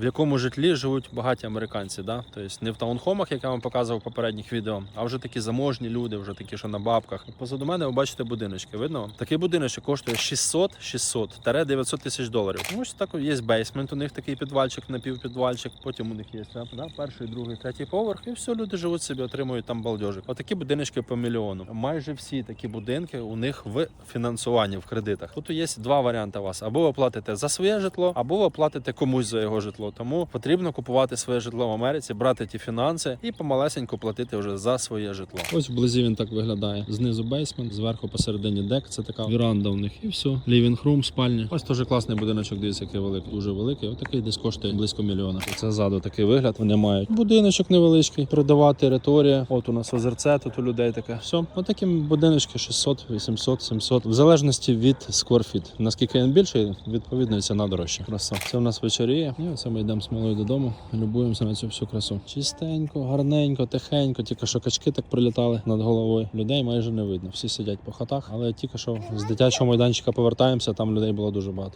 в якому житлі живуть багаті американці. Да? Тобто не в таунхомах, як я вам показував в попередніх відео, а вже такі заможні люди, вже такі, що на бабках. Позаду мене ви бачите будиночки. Видно? Такий будиночок коштує 600 600 таре 900 тисяч доларів. Ось так є бейсмент. У них такий підвальчик, напівпідвальчик. Потім у них є? Да? перший, другий, третій поверх. І все, люди живуть собі, отримують там балдежик. Отакі будиночки по мільйону. Майже всі такі будинки у них в фінансуванні в кредитах. Тут є два варіанти у вас: або ви платите за своє житло, або ви платите комусь за його житло. Тому потрібно купувати своє житло в Америці, брати ті фінанси і помалесенько платити вже за своє житло. Ось вблизі він так виглядає. Знизу бейсмент, зверху посередині дек. Це така віранда у них. І все. Лівінг рум, спальня. Ось теж класний будиночок. Дивіться, який великий, дуже великий. Отакий десь коштує близько мільйона. Це ззаду такий вигляд. Вони мають будиночок невеличкий, трудова територія. От у нас озерце, тут у людей таке. Все, отакі будиночки 600, 800, 700. В залежності від feet. Наскільки він більший, відповідно ціна дорожча. Краса. Це у нас вечоріє. І оце ми йдемо з малою додому. Любуємося на цю всю красу. Чистенько, гарненько, тихенько. Тільки що качки так прилітали над головою. Людей майже не видно. Всі сидять по хатах, але тільки що з дитячого майданчика повертаємося. Там людей було дуже багато.